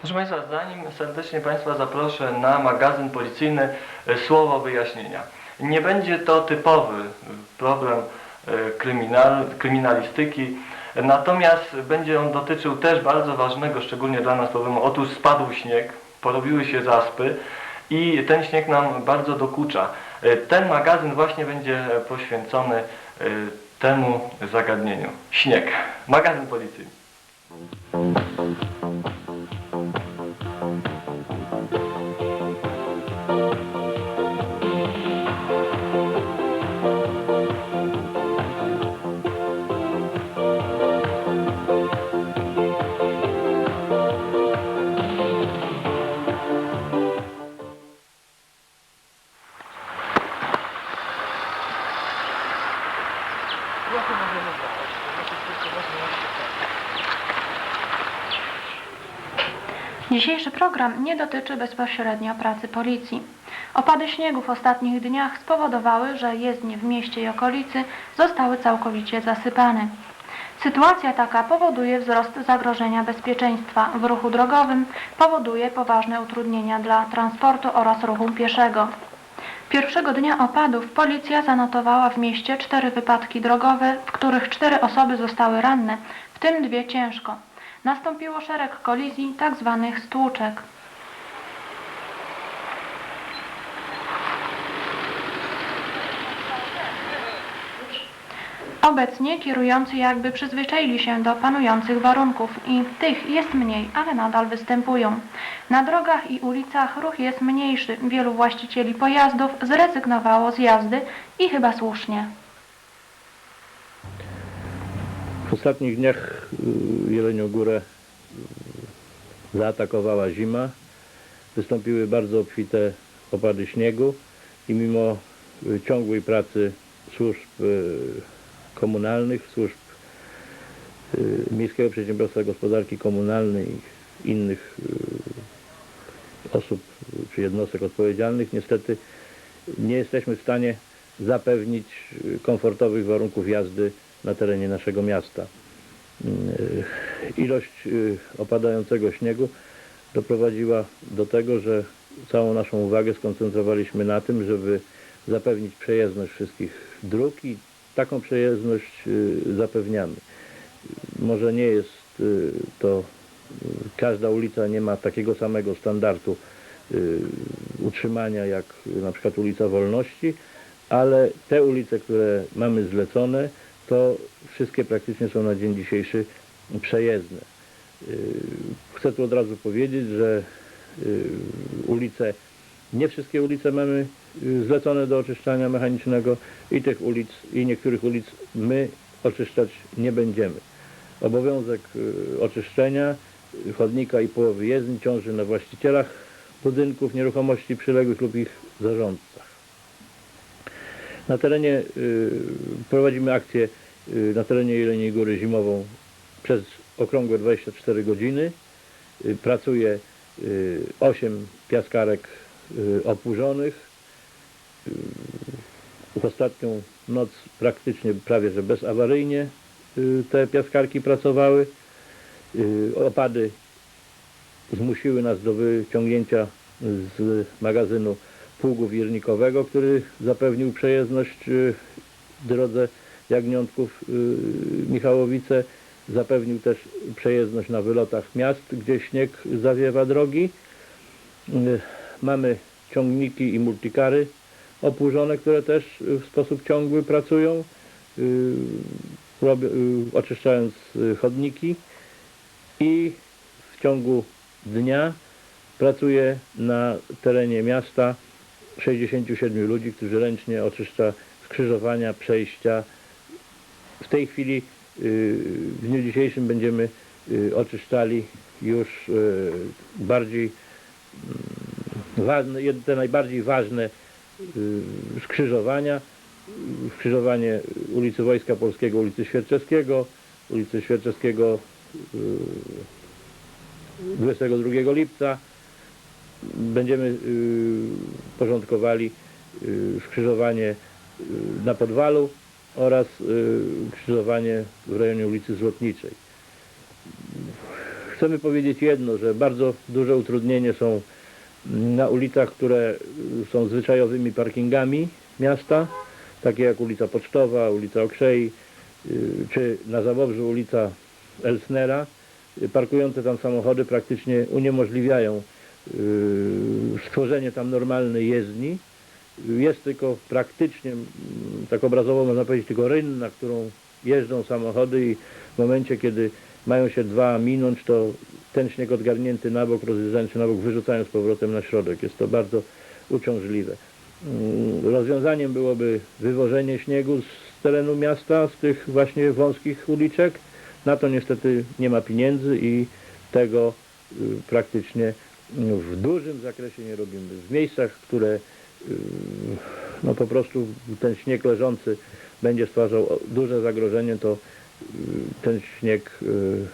Proszę Państwa, zanim serdecznie Państwa zaproszę na magazyn policyjny e, Słowo Wyjaśnienia. Nie będzie to typowy problem e, kryminal, kryminalistyki, natomiast będzie on dotyczył też bardzo ważnego, szczególnie dla nas problemu. Otóż spadł śnieg, porobiły się zaspy i ten śnieg nam bardzo dokucza. E, Ten magazyn właśnie będzie poświęcony temu zagadnieniu. Śnieg. Magazyn policyjny. Dzisiejszy program nie dotyczy bezpośrednio pracy policji. Opady śniegu w ostatnich dniach spowodowały, że jezdnie w mieście i okolicy zostały całkowicie zasypane. Sytuacja taka powoduje wzrost zagrożenia bezpieczeństwa w ruchu drogowym, powoduje poważne utrudnienia dla transportu oraz ruchu pieszego. Pierwszego dnia opadów policja zanotowała w mieście cztery wypadki drogowe, w których cztery osoby zostały ranne, w tym dwie ciężko. Nastąpiło szereg kolizji, tak zwanych stłuczek. Obecnie kierujący jakby przyzwyczaili się do panujących warunków i tych jest mniej, ale nadal występują. Na drogach i ulicach ruch jest mniejszy. Wielu właścicieli pojazdów zrezygnowało z jazdy i chyba słusznie. W ostatnich dniach y, Jelenią Górę y, zaatakowała zima. Wystąpiły bardzo obfite opady śniegu i mimo y, ciągłej pracy służb komunalnych, służb Miejskiego Przedsiębiorstwa Gospodarki Komunalnej i innych osób czy jednostek odpowiedzialnych, niestety nie jesteśmy w stanie zapewnić komfortowych warunków jazdy na terenie naszego miasta. Ilość y, opadającego śniegu doprowadziła do tego, że całą naszą uwagę skoncentrowaliśmy na tym, żeby zapewnić przejezdność wszystkich dróg i taką przejezdność y, zapewniamy. Może nie jest y, to, każda ulica nie ma takiego samego standardu utrzymania jak na przykład ulica Wolności, ale te ulice, które mamy zlecone, to wszystkie praktycznie są na dzień dzisiejszy przejezdne. Y, Chcę tu od razu powiedzieć, że y, ulice, nie wszystkie ulice mamy y, zlecone do oczyszczania mechanicznego i tych ulic, i niektórych ulic my oczyszczać nie będziemy. Obowiązek oczyszczenia chodnika i połowy jezdni ciąży na właścicielach budynków, nieruchomości przyległych lub ich zarządcach. Na terenie y, prowadzimy akcję y, na terenie Jeleniej Góry zimową przez okrągłe 24 godziny. Y, pracuje y, 8 piaskarek opórzonych. Y, w ostatnią noc praktycznie prawie że bezawaryjnie te piaskarki pracowały. Opady zmusiły nas do wyciągnięcia z magazynu pługu wirnikowego, który zapewnił przejezdność y, drodze Jagniątków y, Michałowice, zapewnił też przejezdność na wylotach miast, gdzie śnieg zawiewa drogi. Y, Mamy ciągniki i multikary opórzone, które też w sposób ciągły pracują, oczyszczając chodniki i w ciągu dnia pracuje na terenie miasta 67 ludzi, którzy ręcznie oczyszcza skrzyżowania, przejścia. W tej chwili y, w dniu dzisiejszym będziemy y, oczyszczali już y, bardziej mm, ważne, te najbardziej ważne skrzyżowania. Skrzyżowanie ulicy Wojska Polskiego, ulicy Świerczewskiego, ulicy Świerczewskiego y, 22 lipca będziemy y, porządkowali y, skrzyżowanie y, na Podwalu oraz skrzyżowanie w rejonie ulicy Złotniczej. chcemy powiedzieć jedno, że bardzo duże utrudnienie są na ulicach, które są zwyczajowymi parkingami miasta, takie jak ulica Pocztowa, ulica Okrzei, czy na Zawobrzu ulica Elsnera. Parkujące tam samochody praktycznie uniemożliwiają stworzenie tam normalnej jezdni. Jest tylko praktycznie, mm, tak obrazowo można powiedzieć, tylko rynna, którą jeżdżą samochody i w momencie, kiedy mają się dwa minąć, to ten śnieg odgarnięty na bok, się na bok, wyrzucają z powrotem na środek. Jest to bardzo uciążliwe. Mm, Rozwiązaniem byłoby wywożenie śniegu z terenu miasta, z tych właśnie wąskich uliczek. Na to niestety nie ma pieniędzy i tego y, praktycznie y, w dużym zakresie nie robimy. W miejscach, które y, no po prostu ten śnieg leżący będzie stwarzał duże zagrożenie, to y, ten śnieg y,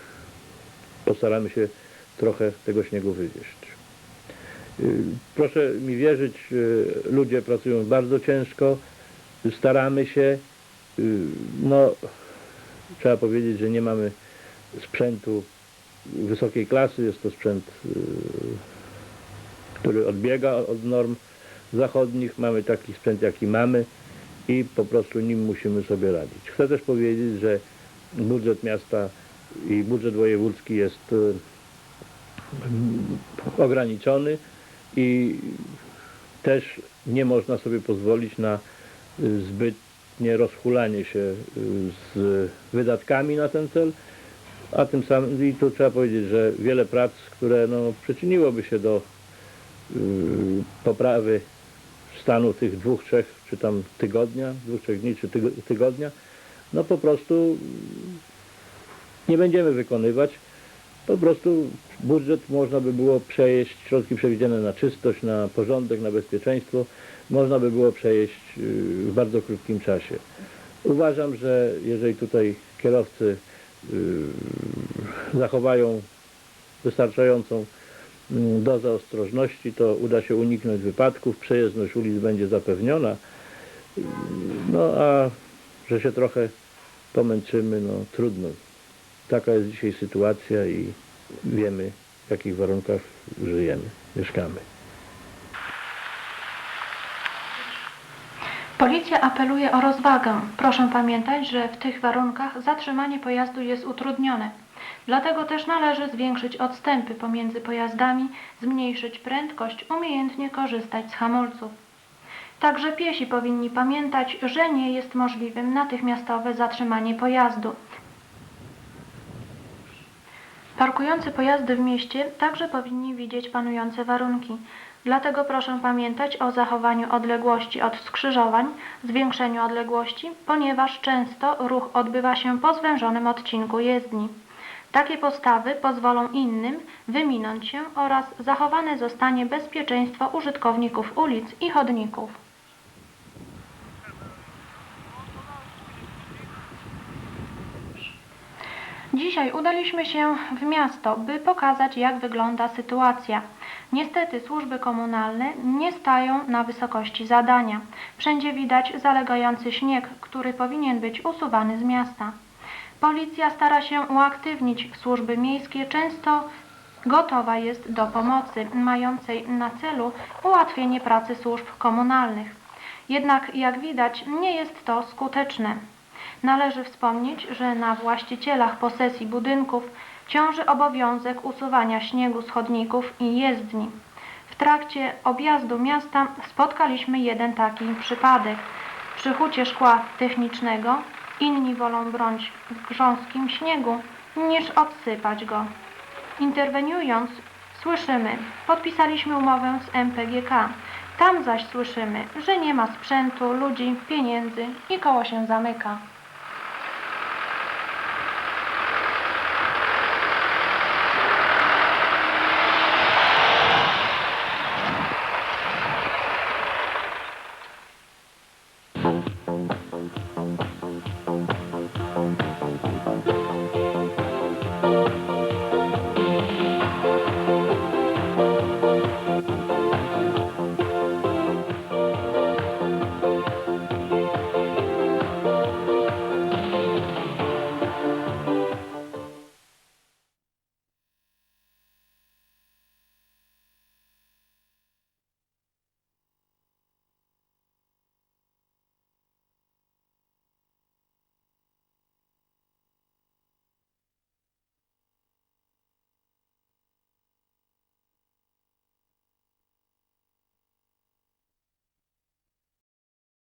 postaramy się trochę tego śniegu wywieźć. Proszę mi wierzyć, ludzie pracują bardzo ciężko, staramy się. No, trzeba powiedzieć, że nie mamy sprzętu wysokiej klasy, jest to sprzęt, y, który odbiega od norm zachodnich. Mamy taki sprzęt, jaki mamy i po prostu nim musimy sobie radzić. Chcę też powiedzieć, że budżet miasta i budżet wojewódzki jest y, ograniczony i też nie można sobie pozwolić na y, zbytnie rozchulanie się z wydatkami na ten cel, a tym samym i tu trzeba powiedzieć, że wiele prac, które no, przyczyniłoby się do y, poprawy stanu tych dwóch, trzech, czy tam tygodnia, dwóch, trzech dni, czy tygo- tygodnia, no po prostu nie będziemy wykonywać. Po prostu budżet można by było przejeść, środki przewidziane na czystość, na porządek, na bezpieczeństwo, można by było przejeść y, w bardzo krótkim czasie. Uważam, że jeżeli tutaj kierowcy zachowają wystarczającą mm, dozę ostrożności, to uda się uniknąć wypadków, przejezdność ulic będzie zapewniona. Y, No a że się trochę pomęczymy, no trudno. Taka jest dzisiaj sytuacja i wiemy w jakich warunkach żyjemy, mieszkamy. Policja apeluje o rozwagę. Proszę pamiętać, że w tych warunkach zatrzymanie pojazdu jest utrudnione. Dlatego też należy zwiększyć odstępy pomiędzy pojazdami, zmniejszyć prędkość, umiejętnie korzystać z hamulców. Także piesi powinni pamiętać, że nie jest możliwym natychmiastowe zatrzymanie pojazdu. Parkujący pojazdy w mieście także powinni widzieć panujące warunki. Dlatego proszę pamiętać o zachowaniu odległości od skrzyżowań, zwiększeniu odległości, ponieważ często ruch odbywa się po zwężonym odcinku jezdni. Takie postawy pozwolą innym wyminąć się oraz zachowane zostanie bezpieczeństwo użytkowników ulic i chodników. Dzisiaj udaliśmy się w miasto, by pokazać, jak wygląda sytuacja. Niestety służby komunalne nie stają na wysokości zadania. Wszędzie widać zalegający śnieg, który powinien być usuwany z miasta. Policja stara się uaktywnić służby miejskie, często gotowa jest do pomocy, mającej na celu ułatwienie pracy służb komunalnych. Jednak, jak widać, nie jest to skuteczne. Należy wspomnieć, że na właścicielach posesji budynków ciąży obowiązek usuwania śniegu z chodników i jezdni. W trakcie objazdu miasta spotkaliśmy jeden taki przypadek. Przy hucie szkła technicznego inni wolą bronić w grząskim śniegu niż odsypać go. Interweniując, słyszymy, podpisaliśmy umowę z MPGK. Tam zaś słyszymy, że nie ma sprzętu, ludzi, pieniędzy i koło się zamyka.